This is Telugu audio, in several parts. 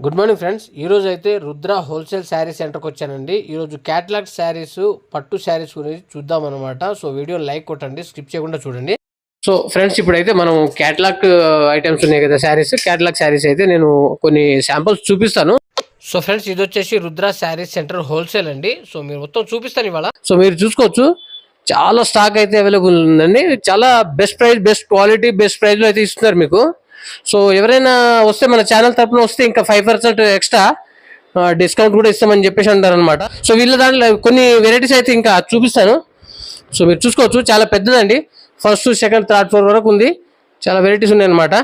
గుడ్ మార్నింగ్ ఫ్రెండ్స్ ఈరోజు అయితే రుద్ర హోల్సేల్ శారీ సెంటర్కి వచ్చానండి. ఈరోజు క్యాట్లాగ్ శారీస్ పట్టు శారీస్ గురించి చూద్దాం అనమాట సో వీడియో లైక్ కొట్టండి స్కిప్ చేయకుండా చూడండి. సో ఫ్రెండ్స్ ఇప్పుడైతే మనం క్యాట్లాగ్ ఐటమ్స్ uh, ఉన్నాయి కదా శారీస్. క్యాట్లాగ్ శారీస్ అయితే నేను కొన్ని శాంపుల్స్ చూపిస్తాను. సో ఫ్రెండ్స్ ఇది వచ్చేసి రుద్ర శారీస్ సెంటర్ హోల్సేల్ అండి. సో మీరు మొత్తం చూపిస్తాను ఇవాళ. సో మీరు చూసుకోవచ్చు. చాలా స్టాక్ అయితే అవైలబుల్ ఉందండి. చాలా best price best quality best ప్రైస్లో అయితే ఇస్తున్నారు మీకు. సో ఎవరైనా వస్తే మన ఛానల్ తరపున వస్తే ఇంకా ఫైవ్ పర్సెంట్ ఎక్స్ట్రా డిస్కౌంట్ కూడా ఇస్తామని చెప్పేసి అంటారు అనమాట సో వీళ్ళ దాంట్లో కొన్ని వెరైటీస్ అయితే ఇంకా చూపిస్తాను. సో మీరు చూసుకోవచ్చు చాలా పెద్దదండి. ఫస్ట్ సెకండ్ థర్డ్ ఫ్లోర్ వరకు ఉంది. చాలా వెరైటీస్ ఉన్నాయి అనమాట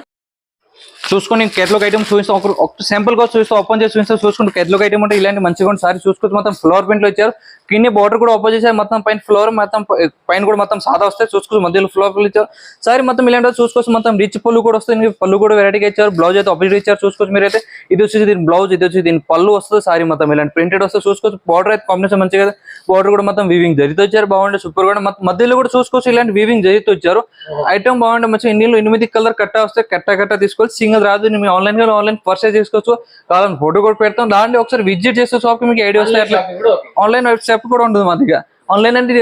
చూసుకొని కేటలాగ్ ఐటమ్ చూపిస్తాం. ఒక ఒక శాంపుల్గా చూపిస్తాం ఓపెన్ చేసి చూపిస్తాం. చూసుకుంటే కేటలాగ్ ఐటమ్ అంటే ఇలాంటి మంచిగా ఉంది. సారీ చూసుకోవచ్చు మొత్తం ఫ్లవర్ ప్రింట్లో ఇచ్చారు. కింద బార్డర్ కూడా ఓపెన్ చేశారు. మొత్తం పైన ఫ్లవర్ మొత్తం పైన కూడా మొత్తం సాదా వస్తాయి. చూసుకోవచ్చు మధ్యలో ఫ్లవర్ ఇచ్చారు. సారీ మొత్తం ఇలాంటి చూసుకోవచ్చు మొత్తం రిచ్ పళ్ళు కూడా వస్తుంది పళ్ళు కూడా వెరైటీగా ఇచ్చారు. బ్లౌజ్ అయితే ఆపోజిట్ ఇచ్చారు. చూసుకోవచ్చు మీరైతే ఇది వచ్చేసి దీని బ్లౌజ్ ఇది వచ్చి దీని పళ్ళు వస్తుంది. సారీ మొత్తం ఇలాంటి ప్రింటెడ్ వస్తుంది. చూసుకోవచ్చు బార్డర్ అయితే కాంబినేషన్ మంచిగా బార్డర్ కూడా మొత్తం వీవింగ్ జరితో వచ్చారు. బాగుండే సూపర్ కూడా. మధ్యలో కూడా చూసుకోవచ్చు. ఇలాంటి వీవింగ్ జరితో వచ్చారు. ఐటమ్ బాగుండే మంచిగా ఇండియన్లో ఎనిమిది కలర్ కట్ట వస్తే కట్ట కట్ట తీసుకోవాలి. సింగిల్ రాదు. మీరు ఆన్లైన్గా ఆన్లైన్ పర్చేస్ చేసుకోవచ్చు. కావాలని ఫోటో కూడా పెడతాం. దాంట్లో ఒకసారి విజిట్ చేస్తే షాప్కి మీకు ఐడియా వస్తాయి. అట్లా ఆన్లైన్ వెబ్సైట్ కూడా ఉంటుంది మా దగ్గర. ఆన్లైన్ అంటే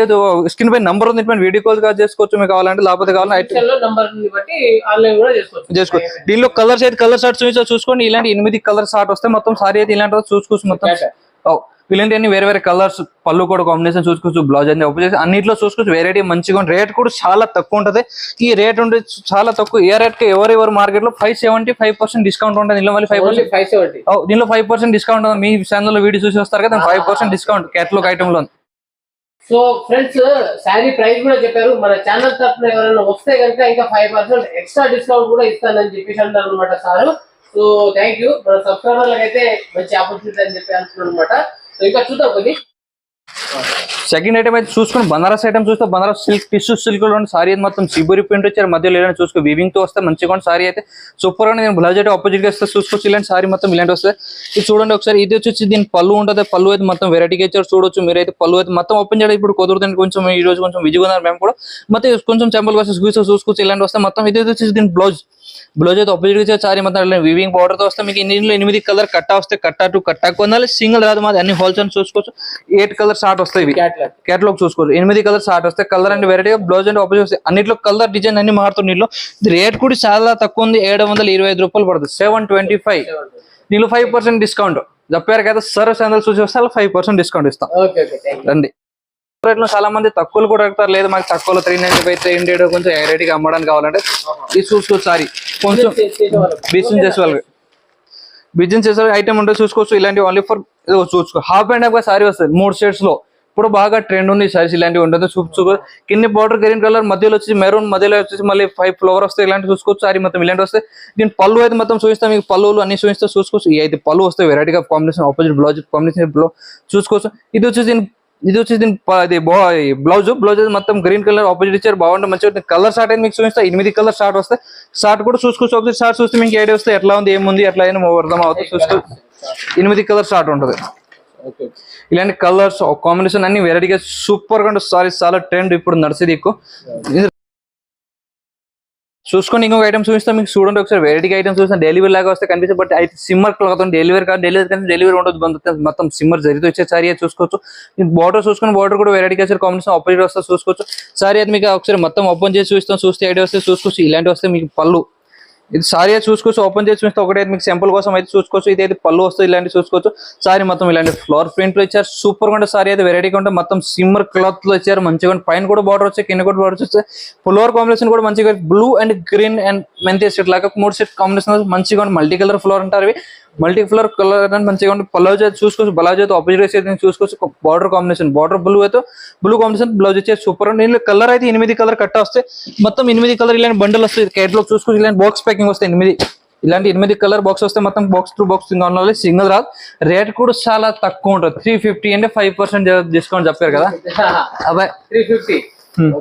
స్క్రీన్ పై నంబర్ ఉంది. వీడియో కాల్ చేసుకోవచ్చు. మీకు కావాలంటే లేకపోతే కావాలంటే చేసుకోవచ్చు. చేసుకో దీనిలో కలర్స్ అయితే కలర్ షార్ట్ చూపించా చూసుకోండి. ఇలాంటి ఎనిమిది కలర్ షార్ట్ వస్తాయి మొత్తం సారీ అయితే ఇలాంటి చూసుకోవచ్చు మొత్తం. ఓ, ఇలాంటి అన్ని వేరే వేరే కలర్స్ పళ్ళు కూడా కాంబినేషన్ చూసుకోవచ్చు బ్లౌజ్ అన్ని ఓపెన్ చేసి అన్నిట్లో చూసుకోవచ్చు వెరైటీ మంచిగా ఉంటుంది రేట్ కూడా చాలా తక్కువ ఉంటుంది. ఈ రేట్ ఉంటే చాలా తక్కువ ఏ రేట్కి ఎవరు ఎవరు మార్కెట్లో five seventy five percent discount ఉంటుంది. దీనిలో మళ్ళీ ఫైవ్ పర్సెంట్ ఫైవ్ సెవెంటీ దీనిలో ఫైవ్ పర్సెంట్ డిస్కౌంట్ ఉంది మీ ఛానల్లో వీడియో చూసి వస్తారు కదా ఫైవ్ పర్సెంట్ డిస్కౌంట్ కేటలాగ్ ఐటమ్లో సో ఫ్రెండ్స్ శారీ ప్రైస్ కూడా చెప్పారు. మన ఛానల్ తరఫున ఎవరైనా వస్తే కనుక ఇంకా ఫైవ్ పర్సెంట్ ఎక్స్ట్రా డిస్కౌంట్ కూడా ఇస్తానని చెప్పేసి అంటారు అనమాట సార్. సో థ్యాంక్ యూ మన సబ్స్క్రైబర్లకు అయితే మంచి ఆపర్చునిటీ అని చెప్పి అంటున్నారు అనమాట ఇంకా చూద్దాం సెకండ్ ఐటమ్ అయితే చూసుకుని బనారస్ ఐటమ్ చూస్తే బనారస్ సిల్క్ టిష్యూ సిల్క్లో సారీ అయితే మొత్తం సిబురి ప్రింట్ వచ్చారు. మధ్యలో ఇలాంటి చూసుకో వీవింగ్తో వస్తే మంచిగా సారీ అయితే సూపర్గా నేను బ్లౌజ్ అయితే ఆపోజిట్గా వస్తే చూసుకోవచ్చు. ఇలాంటి సారీ మొత్తం ఇలాంటి వస్తే ఇది చూడండి ఒకసారి. ఇది వచ్చి దీని పళ్ళు ఉంటుంది. పళ్ళు అయితే మొత్తం వెరైటీగా ఇచ్చారు. చూడొచ్చు మీరైతే పళ్ళు అయితే మొత్తం ఓపెన్ చేయడం ఇప్పుడు కుదురుతుంది కొంచెం ఈ రోజు కొంచెం విజయ్ ఉన్నారు. మేము కూడా మొత్తం కొంచెం చెంపల్ వస్తే చూసుకోవచ్చు. ఇలాంటి వస్తే మొత్తం ఇది వచ్చేసి దీని బ్లౌజ్ బ్లౌజ్ అయితే గా సారీ మొత్తం వివింగ్ బార్డర్తో వస్తే మీకు ఇందులో ఎనిమిది కలర్ కట్టా వస్తే కట్టా టు కట్టా కొనాలి. సింగిల్ రాదు మాది అన్ని హోల్సేల్ చూసుకోవచ్చు. ఎయిట్ కలర్ షార్ట్ వస్తాయి ఇవి. కేటలాగ్ చూసుకోవచ్చు. ఎనిమిది కలర్ షార్ట్ వస్తాయి colour and variety blouse and opposite వస్తాయి. అన్నిట్లో కలర్ డిజైన్ అన్ని మారుతుంది దీనిలో రేట్ కూడా చాలా తక్కువ ఉంది. ఏడు వందల ఇరవై ఐదు రూపాయలు పడుతుంది. సెవెన్ ట్వంటీ ఫైవ్ దీనిలో ఫైవ్ పర్సెంట్ డిస్కౌంట్ చెప్పారు కదా సర్వ్ ఛానల్ చూసి వస్తే ఫైవ్ పర్సెంట్ డిస్కౌంట్ ఇస్తాం. రండి. రేట్లో చాలా మంది తక్కువలు కూడా అడుగుతారు. లేదు మాకు తక్కువలో three ninety five three hundred కొంచెం వెరైటీగా అమ్మడానికి కావాలంటే ఇది చూసుకోవచ్చు సారీ కొంచెం బిజినెస్ చేసే వాళ్ళకి. బిజినెస్ చేసే ఐటమ్ ఉంటే చూసుకోవచ్చు. ఇలాంటి ఓన్లీ ఫర్ చూసుకో. హాఫ్ అండ్ హాఫ్ సారీ వస్తుంది. మూడు షేడ్స్లో. ఇప్పుడు బాగా ట్రెండ్ ఉంది సారీస్ ఇలాంటివి ఉంటుంది చూసుకో కింద బార్డర్ గ్రీన్ కలర్ మధ్యలో వచ్చి మెరూన్ మధ్యలో వచ్చేసి మళ్ళీ ఫైవ్ ఫ్లవర్ వస్తాయి. ఇలాంటి చూసుకోవచ్చు. సారీ మొత్తం ఇలాంటి వస్తాయి. దీని పళ్ళు అయితే మొత్తం చూపిస్తాం. మీకు పళ్ళులు అన్ని చూపిస్తే. చూసుకోవచ్చు. ఈ అయితే పళ్ళు వస్తాయి. వెరైటీగా కాంబినేషన్ ఆపోజిట్ బ్లౌజ్ కాంబినేషన్ చూసుకోవచ్చు. ఇది వచ్చేసి దీని ఇది వచ్చేసి దీని ఇది బ్లౌజ్ బ్లౌజ్ మొత్తం గ్రీన్ కలర్ ఆపోజిట్ ఇచ్చారు. బాగుంటుంది మంచిగా కలర్ షార్ట్ అయితే మీకు చూపిస్తా. ఎనిమిది కలర్ షార్ట్ వస్తాయి. షార్ట్ కూడా చూసుకోవచ్చు ఒకసారి షార్ట్ చూస్తే మీకు ఐడియా వస్తే ఎట్లా ఉంది ఏముంది ఎట్లా అయినా అర్థం అవుతుంది. చూసుకోవచ్చు ఎనిమిది కలర్ షార్ట్ ఉంటుంది. ఇలాంటి కలర్స్ కాంబినేషన్ అన్ని వెరైటీగా సూపర్గా ఉంటుంది. సారీ చాలా ట్రెండ్ ఇప్పుడు నడిచేది ఎక్కువ. చూసుకొని ఇంకొక ఐటమ్ చూపిస్తాం మీకు చూడండి ఒకసారి. వెరైటీ ఐటమ్స్ చూస్తే డెలివరీ లాగా వస్తే కనిపిస్తుంది బట్ అయితే సిమ్మర్ క్లాత్ డెలివరీ కాదు డెలివరీ కానీ డెలివరీ ఉండదు మొత్తం సిమ్మర్ జరిగితే వచ్చే సారీ చూసుకోవచ్చు. బార్డర్ చూసుకొని బార్డర్ కూడా వెరైటీగా వచ్చే కాంబినేషన్ ఆపోజిట్ వస్తే చూసుకోవచ్చు. సారీ అయితే మీకు ఒకసారి మొత్తం ఓపెన్ చేసి చూస్తాం చూస్తే ఐడియా వస్తే చూసుకోవచ్చు. ఇలాంటి వస్తే మీకు పళ్ళు ఇది సారీ చూసుకోవచ్చు ఓపెన్ చేసి చూస్తే ఒకటే మీకు సింపుల్ కోసం అయితే చూసుకోవచ్చు ఇది అయితే పళ్ళు వస్తుంది ఇలాంటి చూసుకోవచ్చు. సారీ మొత్తం ఇలాంటి ఫ్లవర్ ప్రింట్లో ఇచ్చారు సూపర్గా సారీ అయితే వెరైటీగా ఉంటుంది మొత్తం సిమ్మర్ క్లాత్లో ఇచ్చారు మంచిగా పైన కూడా బార్డర్ వచ్చాయి కింద కూడా బార్డర్ వచ్చాయి. ఫ్లవర్ కాంబినేషన్ కూడా మంచిగా బ్లూ అండ్ గ్రీన్ అండ్ మెంతి సెట్ లాగా మూడు సెట్ కాంబినేషన్ మంచిగా మల్టీ కలర్ ఫ్లవర్ అంటారు మల్టీ ఫ్లవర్ కలర్ అనేది మంచిగా ఉంటుంది పల్లవ్ చేతి చూసుకోవచ్చు బ్లౌజ్ అయితే ఆపోజిట్ అయితే చూసుకోవచ్చు బార్డర్ కాంబినేషన్ బార్డర్ బ్లూ అయితే బ్లూ కాంబినేషన్ బ్లౌజ్ వచ్చే సూపర్ ఉంది ఇందులో కలర్ అయితే ఎనిమిది కలర్ కట్ట వస్తే మొత్తం ఎనిమిది కలర్ ఇలాంటి బండల్ వస్తాయి. కేటలాగ్ చూసుకోవచ్చు ఇలాంటి బాక్స్ ప్యాకింగ్ వస్తాయి ఎనిమిది. ఇలాంటి ఎనిమిది కలర్ బాక్స్ వస్తే మొత్తం బాక్స్ టు బాక్స్ కావాలి సింగిల్ రాదు. రేట్ కూడా చాలా తక్కువ ఉంటుంది. త్రీ ఫిఫ్టీ అంటే ఫైవ్ పర్సెంట్ డిస్కౌంట్ చెప్పారు కదా? అబ్బాయి. Three fifty Hmm.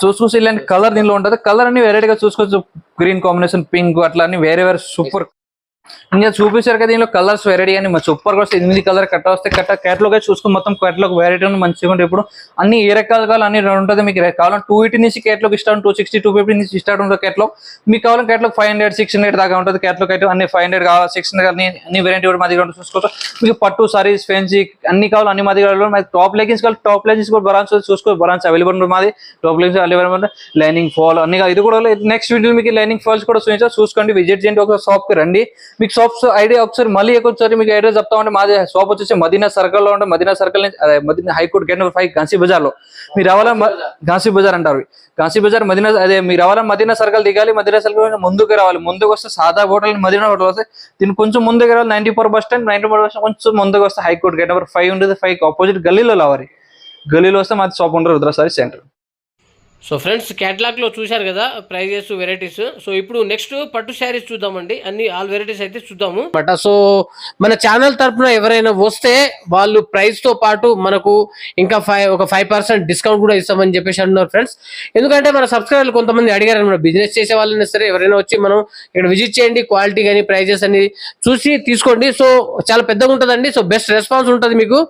చూసుకోవచ్చు ఇలాంటి కలర్ దీనిలో ఉంటుంది. కలర్ అన్ని వెరైటీగా చూసుకోవచ్చు. గ్రీన్ కాంబినేషన్ పింక్ అట్లా అన్ని వేరే వేరే సూపర్ ఇంకా చూపించారు కదా దీనిలో కలర్స్ వెరైటీ అని. సూపర్గా వస్తాయి ఎనిమిది కలర్ కట్ట వస్తే కట్ట కేటలాగ్ చూసుకుని మొత్తం కేటలాగ్ వెరైటీ ఉంది మంచిగా ఉంటుంది ఇప్పుడు అన్ని ఏ రకాలు కావాలి అన్ని ఉంటుంది. మీకు కావాలంటే టూ ఎయిటీ నుంచి కేటలాగ్ ఇష్టం టూ సిక్స్టీ టూ ఫిఫ్టీ నుంచి స్టార్ట్ ఉంటుంది కేటలాగ్ మీకు కావాలంటే catalogue five hundred six hundred దాకా ఉంటుంది కేటలాగ్ అయితే. అన్ని ఫైవ్ హండ్రెడ్ కావాలి సిక్స్ హండ్రెడ్ అన్ని అన్ని వెరైటీ కూడా మా దగ్గర చూసుకోవచ్చు. మీకు పట్టు సారీస్ ఫ్యాన్సీ అన్ని కావాలి అన్ని మా దగ్గర మాకు టాప్ లెగిన్స్ కావాలి టాప్ లెగిన్స్ కూడా బ్రాన్స్ చూసుకో బ్రాన్స్ అవైలబుల్ ఉంటుంది మాది. టాప్ లెగిన్స్ అవైలబుల్ ఉంటుంది లైనింగ్ ఫాల్ అన్ని ఇది కూడా నెక్స్ట్ వీడియో మీకు లైనింగ్ ఫాల్స్ కూడా చూపించారు చూసుకోండి. విజిట్ చేయండి. ఒక షాప్కి రండి. మీకు షాప్స్ ఐడియా ఒకసారి మళ్ళీ ఒకసారి మీకు ఐడియా చెప్తా ఉంటే మాది షాప్ వచ్చేసి మదీనా సర్కిల్లో ఉంటే మదీనా సర్కిల్ నుంచి అదే Madina high court gate number five Ghansi బజార్లో మీరు రావాలా ఘాన్సీ బజార్ అంటారు. ఘాన్సీ బజార్ మదీనా అదే మీరు రావాలా మదీనా సర్కిల్ దిగాలి మదీనా సర్కిల్ ముందుకు రావాలి. ముందుకు వస్తే సాదా హోటల్ మదీనా హోటల్ వస్తే దీని కొంచెం ముందుకు రావాలి. Ninety four bus stand ninety four bus stand కొంచెం ముందుకు వస్తే high court gate number five ఉంటుంది ఫైవ్ ఆపోజిట్ గల్లీలో రావాలి గల్లీలో వస్తే మాది షాప్ ఉండరు రుద్రసారి సెంటర్ సో ఫ్రెండ్స్ క్యాటలాగ్లో చూశారు కదా ప్రైజెస్ వెరైటీస్. సో ఇప్పుడు నెక్స్ట్ పట్టు శారీస్ చూద్దామండి. అన్ని ఆల్ వెరైటీస్ అయితే చూద్దాము. బట్ సో మన ఛానల్ తరపున ఎవరైనా వస్తే వాళ్ళు ప్రైస్తో పాటు మనకు ఇంకా ఫైవ్ ఒక ఫైవ్ పర్సెంట్ డిస్కౌంట్ కూడా ఇస్తామని చెప్పేసి అంటున్నారు ఫ్రెండ్స్. ఎందుకంటే మన సబ్స్క్రైబర్లు కొంతమంది అడిగారు అనమాట బిజినెస్ చేసే వాళ్ళైనా సరే ఎవరైనా వచ్చి మనం ఇక్కడ విజిట్ చేయండి క్వాలిటీ కానీ ప్రైజెస్ అని చూసి తీసుకోండి. సో చాలా పెద్దగా ఉంటుందండి. సో బెస్ట్ రెస్పాన్స్ ఉంటుంది మీకు.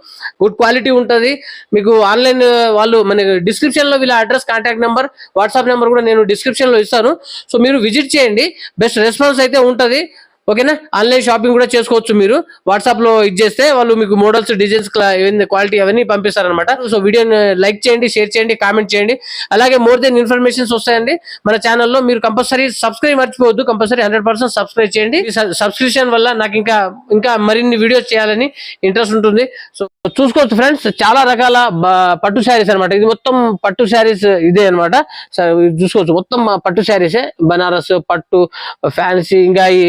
గుడ్ క్వాలిటీ ఉంటుంది. మీకు ఆన్లైన్ వాళ్ళు మన డిస్క్రిప్షన్లో వీళ్ళ address contact number WhatsApp number కూడా నేను డిస్క్రిప్షన్లో ఇస్తాను. సో మీరు విజిట్ చేయండి. బెస్ట్ రెస్పాన్స్ అయితే ఉంటుంది. ఓకేనా? ఆన్లైన్ షాపింగ్ కూడా చేసుకోవచ్చు మీరు. వాట్సాప్లో ఇది చేస్తే వాళ్ళు మీకు మోడల్స్ డిజైన్స్ క్వాలిటీ అవన్నీ పంపిస్తారనమాట సో వీడియోని లైక్ చేయండి షేర్ చేయండి కామెంట్ చేయండి. అలాగే మోర్ దెన్ ఇన్ఫర్మేషన్స్ వస్తాయండి. మన ఛానల్లో మీరు కంపల్సరీ సబ్స్క్రైబ్ మర్చిపోవద్దు. కంపల్సరీ హండ్రెడ్ పర్సెంట్ సబ్స్క్రైబ్ చేయండి. సబ్స్క్రిప్షన్ వల్ల నాకు ఇంకా ఇంకా మరిన్ని వీడియోస్ చేయాలని ఇంట్రెస్ట్ ఉంటుంది. సో చూసుకోవచ్చు ఫ్రెండ్స్ చాలా రకాల పట్టు శారీస్ అన్నమాట. ఇది మొత్తం పట్టు శారీస్ ఇదే అనమాట చూసుకోవచ్చు. మొత్తం పట్టు శారీసే. బనారస్ పట్టు ఫ్యాన్సీ ఇంకా ఈ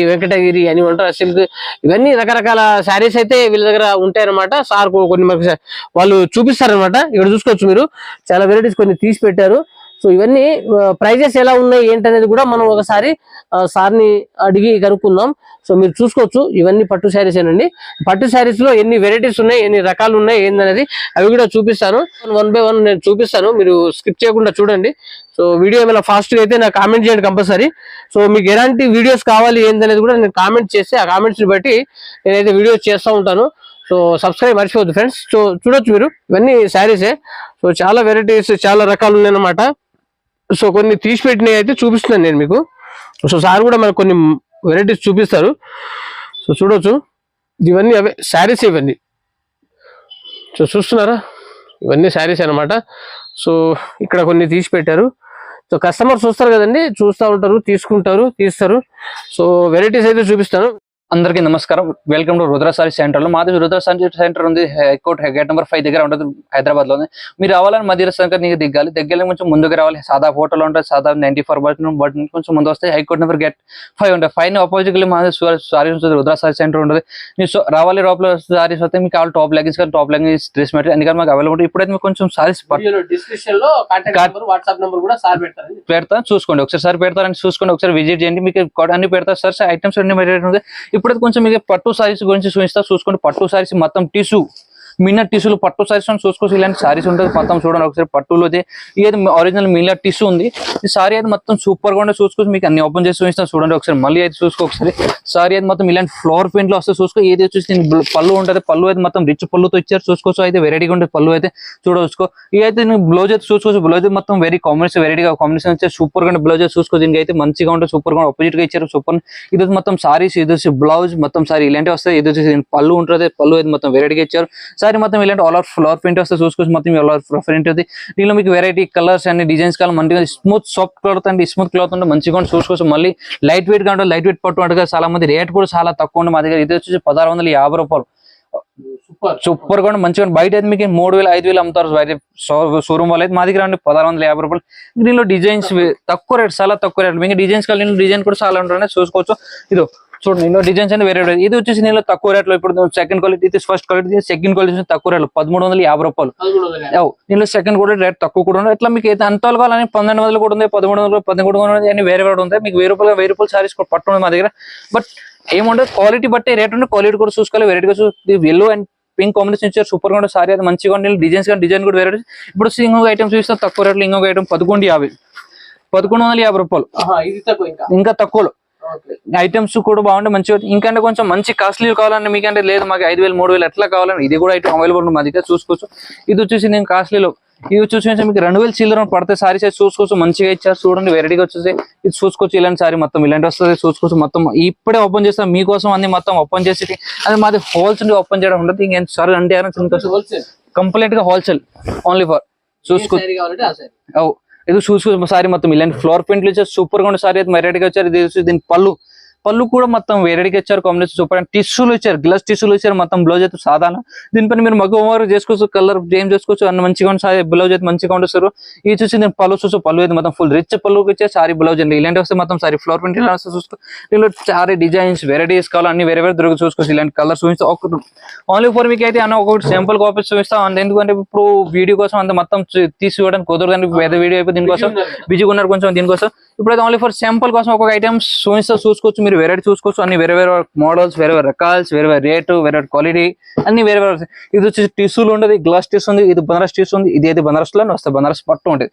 వెంకటగిరి అని ఉంటారు సిల్క్ ఇవన్నీ రకరకాల శారీస్ అయితే వీళ్ళ దగ్గర ఉంటాయన్నమాట. సార్ కొన్ని మనకు వాళ్ళు చూపిస్తారనమాట ఇక్కడ చూసుకోవచ్చు మీరు. చాలా వెరైటీస్ కొన్ని తీసి పెట్టారు. సో ఇవన్నీ ప్రైజెస్ ఎలా ఉన్నాయి ఏంటనేది కూడా మనం ఒకసారి సార్ని అడిగి కనుక్కుందాం. సో మీరు చూసుకోవచ్చు. ఇవన్నీ పట్టు శారీస్ ఏనండి. పట్టు శారీస్లో ఎన్ని వెరైటీస్ ఉన్నాయి ఎన్ని రకాలు ఉన్నాయి ఏందనేది అవి కూడా చూపిస్తాను. వన్ బై వన్ నేను చూపిస్తాను. మీరు స్కిప్ చేయకుండా చూడండి. సో వీడియో ఏమైనా ఫాస్ట్గా అయితే నాకు కామెంట్ చేయండి కంపల్సరీ సో మీకు ఎలాంటి వీడియోస్ కావాలి ఏందనేది కూడా నేను కామెంట్ చేస్తే ఆ కామెంట్స్ని బట్టి నేనైతే వీడియోస్ చేస్తూ ఉంటాను. సో సబ్స్క్రైబ్ మర్చిపోవద్దు ఫ్రెండ్స్ సో చూడొచ్చు మీరు. ఇవన్నీ శారీసే సో చాలా వెరైటీస్ చాలా రకాలు ఉన్నాయన్నమాట. సో కొన్ని తీసి పెట్టినవి అయితే చూపిస్తున్నాను నేను మీకు. సో సార్ కూడా మనకు కొన్ని వెరైటీస్ చూపిస్తారు. సో చూడొచ్చు. ఇవన్నీ అవే శారీస్ ఇవన్నీ. సో చూస్తున్నారా? ఇవన్నీ శారీస్ అన్నమాట. సో ఇక్కడ కొన్ని తీసి పెట్టారు. సో కస్టమర్స్ చూస్తారు కదండి చూస్తూ ఉంటారు తీసుకుంటారు తీస్తారు. సో వెరైటీస్ అయితే చూపిస్తాను. అందరికీ నమస్కారం. వెల్కమ్ టు రుద్రసారి సెంటర్లో. మాది రుద్రసారి సెంటర్ ఉంది. High court gate number five దగ్గర ఉంటుంది. హైదరాబాద్లో మీరు రావాలని మధ్య సంఖ్య నీకు దిగాలి దగ్గర కొంచెం ముందుకు రావాలి. సాదా హోటల్ ఉంటుంది సాదా నైన్టీ ఫోర్ బటన్ బటన్ కొంచెం ముందు వస్తే high court number gate five ఉంటుంది ఫైవ్ ఆపోజిట్ మాది సారీ ఉంటుంది. రుద్రసారి సెంటర్ ఉంటుంది. మీరు రావాలి లోపల సారీస్ వస్తే మీకు కావాలి టాప్ లెగిన్స్ కానీ టాప్ లెగిన్స్ డ్రెస్ మెటీరియల్ ఎందుకంటే మాకు అవైలబుల్ ఉంటుంది ఇప్పుడైతే మీకు కొంచెం సారీస్ డిస్క్రిప్షన్లో contact Cont- number WhatsApp number కూడా సార్ పెడతారు. పెడతా చూసుకోండి. ఒకసారి పెడతారని చూసుకోండి. ఒకసారి విజిట్ చేయండి. మీకు అన్ని పెడతారు సార్ ఐటమ్స్ అన్ని మెటీరియల్ ఉంది. ఇప్పుడైతే కొంచెం మీకు పట్టు సారీస్ గురించి చూపిస్తా. చూసుకోండి పట్టు సారీస్ మొత్తం టిష్యూ మిన్నర్ టిష్యూలు పట్టు సారీస్ చూసుకోవచ్చు. ఇలాంటి సారీస్ ఉంటుంది. మొత్తం చూడండి ఒకసారి పట్టులో అయితే ఇది ఒరిజినల్ మిన్నర్ టిష్యూ ఉంది. ఈ సారీ అయితే మొత్తం సూపర్గా ఉండే చూసుకోవచ్చు. మీకు అన్ని ఓపెన్ చేసి చూపిస్తాను. చూడండి ఒకసారి. మళ్ళీ అయితే చూసుకో ఒకసారి. సారీ అయితే మొత్తం ఇలాంటి ఫ్లోర్ ప్రింట్లో వస్తే చూసుకో. ఏది వచ్చేసి పళ్ళు ఉంటుంది. పళ్ళు అయితే మొత్తం రిచ్ పళ్ళుతో ఇచ్చారు. చూసుకోవచ్చు. అయితే వెరైటీగా ఉండే పళ్ళు అయితే చూడవచ్చు. ఇది అయితే బ్లౌజ్ అయితే చూసుకోవచ్చు. బ్లౌజ్ మొత్తం వెరీ కాంబినేషన్ వెరైటీగా కాంబినేషన్ వచ్చే సూపర్గా బ్లౌజ్ చూసుకో. దీనికి అయితే మంచిగా ఉంటుంది సూపర్గా ఆపోజిట్గా ఇచ్చారు. సూపర్ ఇది మొత్తం సారీస్ ఇది బ్లౌజ్ మొత్తం సారీ ఇలాంటివి వస్తాయి. ఇది వచ్చేసి పళ్ళు ఉంటుంది. పళ్ళు అయితే మొత్తం వెరైటీగా ఇచ్చారు. సారీ మొత్తం ఇలాంటి ఆల్ ఆఫ్ ఫ్లవర్ ప్రింట్ వస్తే చూసుకోవచ్చు మొత్తం ఆల్ ఆఫ్ ప్రింట్ ఉంది దీనిలో మీకు వెరైటీ కలర్స్ అన్ని డిజైన్స్ కావాలి మంచిగా స్మూత్ సాఫ్ట్ క్లాత్ అండి స్మూత్ క్లాత్ ఉంటే మంచిగా ఉంటుంది చూసుకోవచ్చు మళ్ళీ లైట్ వెయిట్గా ఉంటుంది లైట్ వెయిట్ పట్టు ఉంటుంది చాలా మంది రేట్ కూడా చాలా తక్కువ ఉంది మా దగ్గర. ఇది వచ్చేసి పదహారు వందల యాభై రూపాయలు. సూపర్ సూపర్గా మంచిగా. బయట అయితే మీకు మూడు వేలు ఐదు వేలు అమ్ముతారు. బయట షోరూమ్ వాళ్ళు అయితే మా దగ్గర అండి పదహారు వందల యాభై రూపాయలు. దీనిలో డిజైన్స్ తక్కువ రేట్ చాలా తక్కువ రేట్ మీకు డిజైన్స్ కలిగిన డిజైన్ కూడా చాలా ఉంటుంది చూసుకోవచ్చు. ఇదో చూడండి ఇందులో డిజైన్స్ అంటే వేరే వేరే. ఇది వచ్చేసి నేను తక్కువ రేట్లో ఇప్పుడు సెకండ్ క్వాలిటీ ఇది ఫస్ట్ క్వాలిటీ సెకండ్ క్వాలిటీ తక్కువ రేట్లు పదమూడు వందల యాభై రూపాయలు. దీనిలో సెకండ్ కూడా రేట్ తక్కువ కూడా ఉంది ఇట్లా మీకు అయితే అంత కావాలని పన్నెండు వందలు కూడా ఉంది పదమూడు వందలు పదకొండు వందలు అన్ని వేరే వేరే ఉంటాయి. మీకు వెయ్యి రూపాయలు వెయ్యి రూపాయలు సారీస్ కూడా పట్టు మా దగ్గర. బట్ ఏముండదు క్వాలిటీ బట్టి రేట్ ఉంటే క్వాలిటీ కూడా చూసుకోవాలి వెరైటీగా చూ ఎల్లో అండ్ పింక్ కాంబినేషన్ ఇచ్చారు సూపర్గా సారీ అది మంచిగా ఉంది డిజైన్స్ కానీ డిజైన్ కూడా వేరే ఇప్పుడు ఇంకొక ఐటమ్ చూస్తే తక్కువ రేట్లో ఇంకొక ఐటమ్ పదకొండు యాభై. పదకొండు వందల యాభై రూపాయలు. ఇంకా తక్కువలో. ఐటమ్స్ కూడా బాగుంటాయి మంచిగా ఇంకంటే కొంచెం మంచి కాస్ట్లీ కావాలంటే మీకంటే లేదు మాకు ఐదు వేలు మూడు వేలు ఎట్లా కావాలని ఇది కూడా ఐటమ్ అవైలబుల్ ఉంది మా దగ్గర చూసుకోవచ్చు. ఇది వచ్చేసి నేను కాస్ట్లీలో ఇది వచ్చేసి మీకు రెండు వేలు చిల్లర పడితే సారీ సైజ్ చూసుకోవచ్చు మంచిగా ఇచ్చారు చూడండి వెరైటీగా వచ్చేసి ఇది చూసుకోవచ్చు ఇలాంటి సారీ మొత్తం ఇలాంటి వస్తుంది చూసుకోవచ్చు మొత్తం ఇప్పుడే ఓపెన్ చేస్తాం మీకోసం అన్ని మొత్తం ఓపెన్ చేసి అది మాది హోల్సేల్ ఓపెన్ చేయడం ఉండదు ఇంకేం సార్ అంటే కంప్లీట్గా హోల్సేల్ ఓన్లీ ఫర్ చూసుకో ఇది చూసుకో సారీ మొత్తం ఇలాంటి ఫ్లోర్ ప్రింట్లు ఇచ్చారు సూపర్గా ఉండే సారీ అయితే వెరైటీగా వచ్చారు ఇది దీని పళ్ళు. పళ్ళు కూడా మొత్తం వెరైటీగా ఇచ్చారు కాంబినేషన్ సూపర్ అండ్ టిష్యూలు ఇచ్చారు గ్లాస్ టిష్యూలు ఇచ్చారు మొత్తం బ్లౌజ్ అయితే సాధారణ. దీనిపైన మీరు మగ్గ ఓవర్ చేసుకోవచ్చు కలర్ చేంజ్ చేసుకోవచ్చు అన్న మంచిగా సారీ బ్లౌజ్ అయితే మంచిగా ఉంటుంది ఇది చూసి నేను పళ్ళు చూసి పళ్ళు అయితే మొత్తం ఫుల్ రిచ్ పళ్ళు ఇచ్చే సారీ బ్లౌజ్ అండి ఇలాంటి వస్తే మొత్తం సారీ ఫ్లోర్ ప్రింట్ ఇలా చూసుకో. దీనిలో సారీ డిజైన్స్ వెరైటీస్ కావాలి అన్ని వేరే వేరే దొరికి చూసుకోవచ్చు ఇలాంటి కలర్స్ చూపిస్తే. ఒక ఓన్లీ ఫర్ మీకు అయితే అన్న ఒకటి సింపుల్ కాపీస్ చూపిస్తాం. అంత ఎందుకంటే ఇప్పుడు వీడియో కోసం అంత మొత్తం చూ- తీసి చూడడానికి కుదరదు కానీ పెద్ద వీడియో అయిపోయి దీనికోసం బిజీగా ఉన్నారు కొంచెం దీనికోసం. ఇప్పుడైతే ఓన్లీ ఫర్ శాంపుల్ కోసం ఒక ఐటమ్స్ చూపిస్తా చూసుకోవచ్చు. మీరు వెరైటీ చూసుకోవచ్చు. అన్ని వేరే వేరే మోడల్స్ వేరే వేరే రకాల్స్ వేరే వేరే రేటు వేరే క్వాలిటీ అన్ని వేరే వేరే. ఇది వచ్చి టిష్యూలు ఉండదు గ్లాస్ టిష్యూ ఉంది ఇది బనారస్ టిష్యూ ఉంది ఇది అయితే బనారస్లో వస్తాయి. బనారస్ పట్టు ఉంటుంది.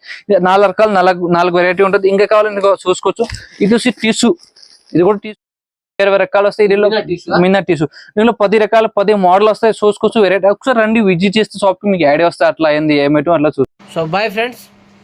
నాలుగు రకాలు నాలుగు నాలుగు వెరైటీ ఉంటుంది. ఇంకా కావాలని చూసుకోవచ్చు. ఇది వచ్చి టిష్యూ ఇది కూడా టిష్యూ వేరే వేరే రకాలు వస్తాయి. దీనిలో? మిన్న టిష్యూ దీనిలో పది రకాల పది మోడల్ వస్తాయి. చూసుకోవచ్చు. వెరైటీ ఒకసారి రండి విజిట్ చేస్తే షాప్ మీకు ఐడియా వస్తాయి. అట్లా ఏంది ఏమిటో అట్లా చూ సో బాయ్ ఫ్రెండ్స్